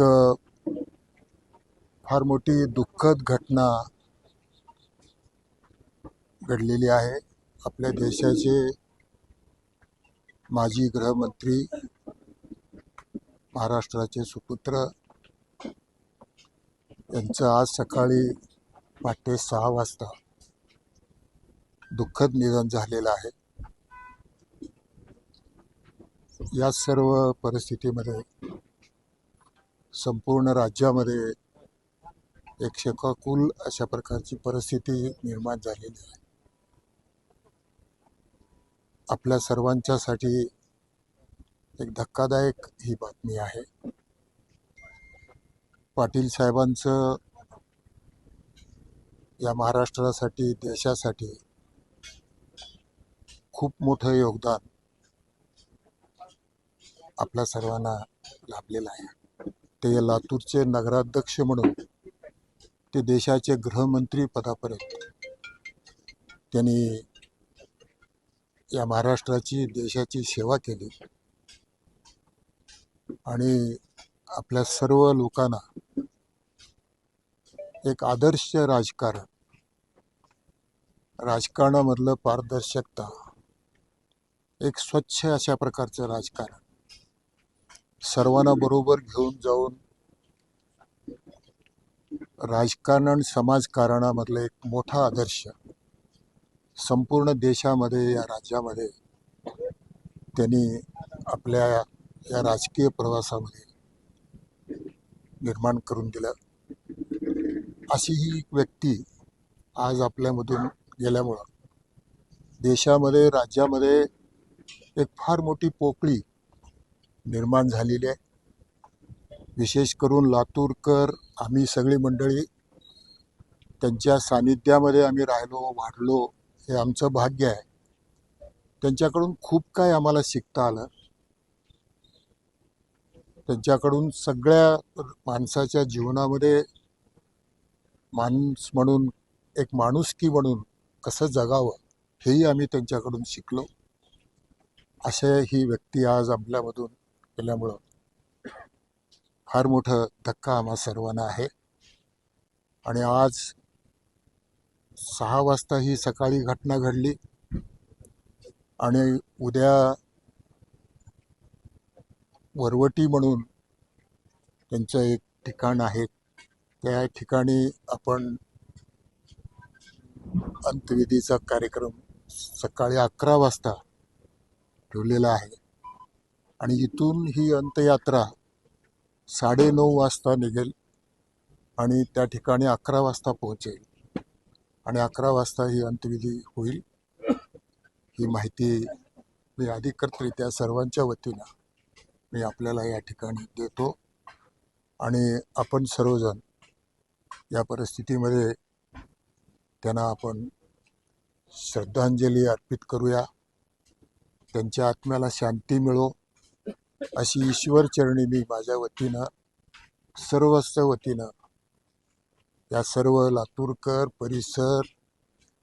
एक फार मोठी दुःखद घटना घडलेली आहे. आपल्या देशाचे माजी गृहमंत्री महाराष्ट्राचे सुपुत्र यांचं आज सकाळी पहाटे सहा वाजता दुःखद निधन झालेलं आहे. या सर्व परिस्थितीमध्ये संपूर्ण राज्यामध्ये एक शकाकुल अशा प्रकारची परिस्थिती निर्माण झालेली आहे. आपल्या सर्वांच्यासाठी एक धक्कादायक ही बातमी आहे. पाटील साहेबांचं या महाराष्ट्रासाठी देशासाठी खूप मोठं योगदान आपल्या सर्वांना लाभलेलं आहे. ते लातूरचे नगराध्यक्ष म्हणून ते देशाचे गृहमंत्री पदापर्यंत. त्यांनी या महाराष्ट्राची देशाची सेवा केली. आणि आपल्या सर्व लोकांना एक आदर्श राजकारण राजकारणामधलं पारदर्शकता एक स्वच्छ अशा प्रकारचं राजकारण सर्वांना बरोबर घेऊन जाऊन राजकारण समाजकारणामधला एक मोठा आदर्श संपूर्ण देशामध्ये या राज्यामध्ये त्यांनी आपल्या या राजकीय प्रवासामध्ये निर्माण करून दिलं. अशी ही एक व्यक्ती आज आपल्यामधून गेल्यामुळं देशामध्ये राज्यामध्ये एक फार मोठी पोकळी निर्माण झालेली आहे. विशेष करून लातूरकर आम्ही सगळी मंडळी त्यांच्या सानिध्यामध्ये आम्ही राहिलो वाढलो हे आमचं भाग्य आहे. त्यांच्याकडून खूप काय आम्हाला शिकता आलं. त्यांच्याकडून सगळ्या माणसाच्या जीवनामध्ये माणूस म्हणून एक माणुसकी म्हणून कसं जगावं हेही आम्ही त्यांच्याकडून शिकलो. अशा ही व्यक्ती आज आपल्यामधून गेल्यामुळं फार मोठं धक्का आम्हा सर्वांना आहे. आणि आज सहा वाजता ही सकाळी घटना घडली आणि उद्या वरवटी म्हणून त्यांचं एक ठिकाण आहे. त्या ठिकाणी आपण अंत्यविधीचा कार्यक्रम सकाळी अकरा वाजता ठेवलेला आहे. आणि इथून ही अंत्ययात्रा साडेनऊ वाजता निघेल आणि त्या ठिकाणी अकरा वाजता पोहोचेल. आणि अकरा वाजता ही अंत्यविधी होईल. ही माहिती मी अधिकृतरित्या सर्वांच्या वतीनं मी आपल्याला या ठिकाणी देतो. आणि आपण सर्वजण या परिस्थितीमध्ये त्यांना आपण श्रद्धांजली अर्पित करूया. त्यांच्या आत्म्याला शांती मिळो. अशी ईश्वरचरणी मी माझ्या वतीनं सर्वस्व वतीनं या सर्व लातूरकर परिसर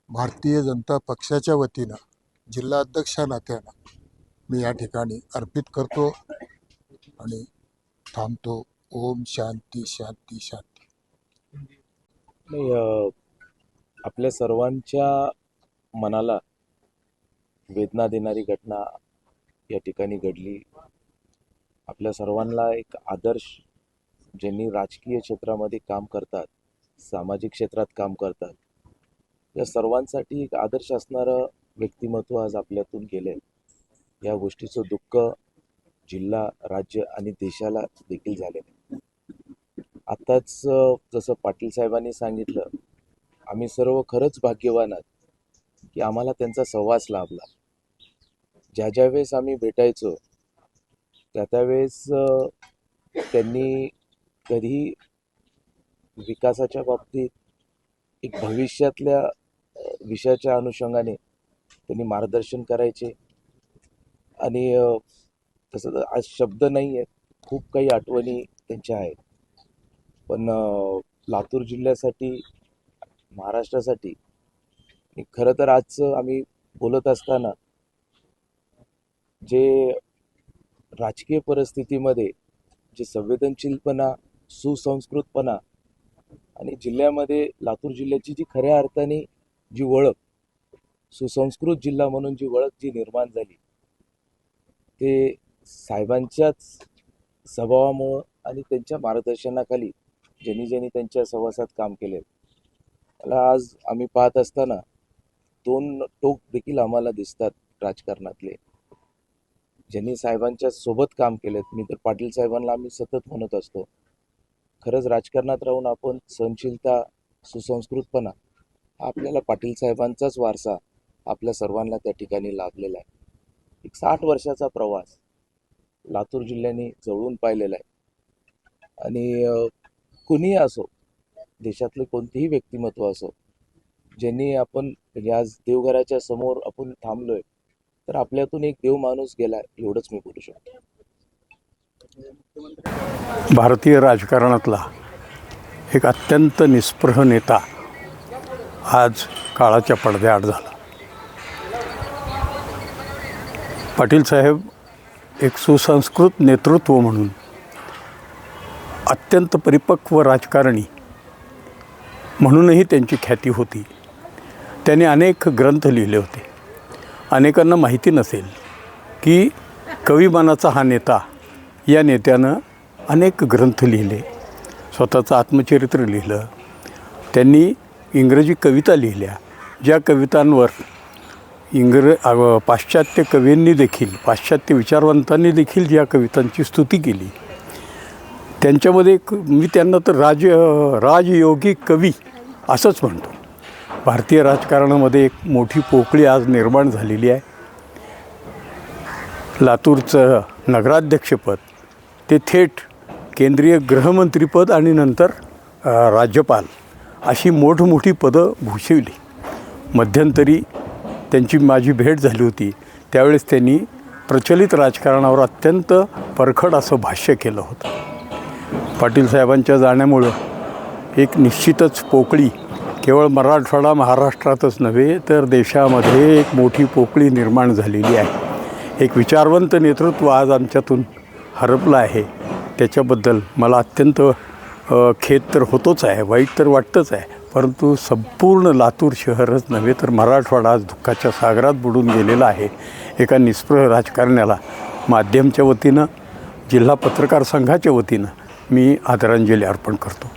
भारतीय जनता पक्षाच्या वतीनं जिल्हाध्यक्षा नात्यानं मी या ठिकाणी अर्पित करतो आणि थांबतो. ओम शांती शांती शांती. नाही आपल्या सर्वांच्या मनाला वेदना देणारी घटना या ठिकाणी घडली. आपल्या सर्वांना एक आदर्श ज्यांनी राजकीय क्षेत्रामध्ये काम करतात सामाजिक क्षेत्रात काम करतात या सर्वांसाठी एक आदर्श असणारं व्यक्तिमत्व आज आपल्यातून गेले या गोष्टीचं दुःख जिल्हा राज्य आणि देशाला देखील झाले आत्ताच जसं पाटील साहेबांनी सांगितलं आम्ही सर्व खरंच भाग्यवान आहोत की आम्हाला त्यांचा सहवास लाभला. ज्या ज्या वेळेस आम्ही भेटायचो त्या त्यावेळेस त्यांनी कधी विकासाच्या बाबतीत एक भविष्यातल्या विषयाच्या अनुषंगाने त्यांनी मार्गदर्शन करायचे. आणि तसं आज शब्द नाही आहेत खूप काही आठवणी त्यांच्या आहेत. पण लातूर जिल्ह्यासाठी महाराष्ट्रासाठी खरं तर आजचं आम्ही बोलत असताना जे राजकीय परिस्थितीमध्ये जे संवेदनशीलपणा सुसंस्कृतपणा आणि जिल्ह्यामध्ये लातूर जिल्ह्याची जी खऱ्या अर्थाने जी ओळख सुसंस्कृत जिल्हा म्हणून जी ओळख जी निर्माण झाली ते साहेबांच्याच स्वभावामुळं आणि त्यांच्या मार्गदर्शनाखाली ज्यांनी ज्यांनी त्यांच्या सहवासात काम केले. मला आज आम्ही पाहत असताना दोन टोक देखील आम्हाला दिसतात राजकारणातले. ज्यांनी साहेबांच्या सोबत काम केलेत मी तर पाटील साहेबांना आम्ही सतत म्हणत असतो. खरंच राजकारणात राहून आपण सहनशीलता सुसंस्कृतपणा हा आपल्याला पाटील साहेबांचाच वारसा आपल्या सर्वांना त्या ठिकाणी लाभलेला आहे. एक साठ वर्षाचा प्रवास लातूर जिल्ह्याने जवळून पाहिलेला आहे. आणि कुणीही असो देशातले कोणतेही व्यक्तिमत्व असो ज्यांनी आपण या आज देवघराच्या समोर आपण थांबलोय तर आपल्यातून एक देव माणूस गेला एवढंच मी बोलू शकतो. भारतीय राजकारणातला एक अत्यंत निस्पृह नेता आज काळाच्या पडद्याआड झाला. पाटील साहेब एक सुसंस्कृत नेतृत्व म्हणून अत्यंत परिपक्व राजकारणी म्हणूनही त्यांची ख्याती होती. त्यांनी अनेक ग्रंथ लिहिले होते. अनेकांना माहिती नसेल की कविमानाचा हा नेता या नेत्यानं अनेक ग्रंथ लिहिले स्वतःचं आत्मचरित्र लिहिलं. त्यांनी इंग्रजी कविता लिहिल्या ज्या कवितांवर इंग्र पाश्चात्य कवींनी देखील पाश्चात्य विचारवंतांनी देखील ज्या कवितांची स्तुती केली. त्यांच्यामध्ये एक मी त्यांना तर राज राजयोगी कवी असंच म्हणतो. भारतीय राजकारणामध्ये एक मोठी पोकळी आज निर्माण झालेली आहे. लातूरचं नगराध्यक्षपद ते थेट केंद्रीय गृहमंत्रीपद आणि नंतर राज्यपाल अशी मोठमोठी पदं भूषविली. मध्यंतरी त्यांची माझी भेट झाली होती. त्यावेळेस त्यांनी प्रचलित राजकारणावर अत्यंत परखड असं भाष्य केलं होतं. पाटील साहेबांच्या जाण्यामुळं एक निश्चितच पोकळी केवळ मराठवाडा महाराष्ट्रातच नव्हे तर देशामध्ये एक मोठी पोकळी निर्माण झालेली आहे. एक विचारवंत नेतृत्व आज आमच्यातून हरपलं आहे. त्याच्याबद्दल मला अत्यंत खेद तर होतोच आहे वाईट तर वाटतंच आहे परंतु संपूर्ण लातूर शहरच नव्हे तर मराठवाडा आज दुःखाच्या सागरात बुडून गेलेला आहे. एका निष्प्रह राजकारण्याला माध्यमच्या वतीनं जिल्हा पत्रकार संघाच्या वतीनं मी आदरांजली अर्पण करतो.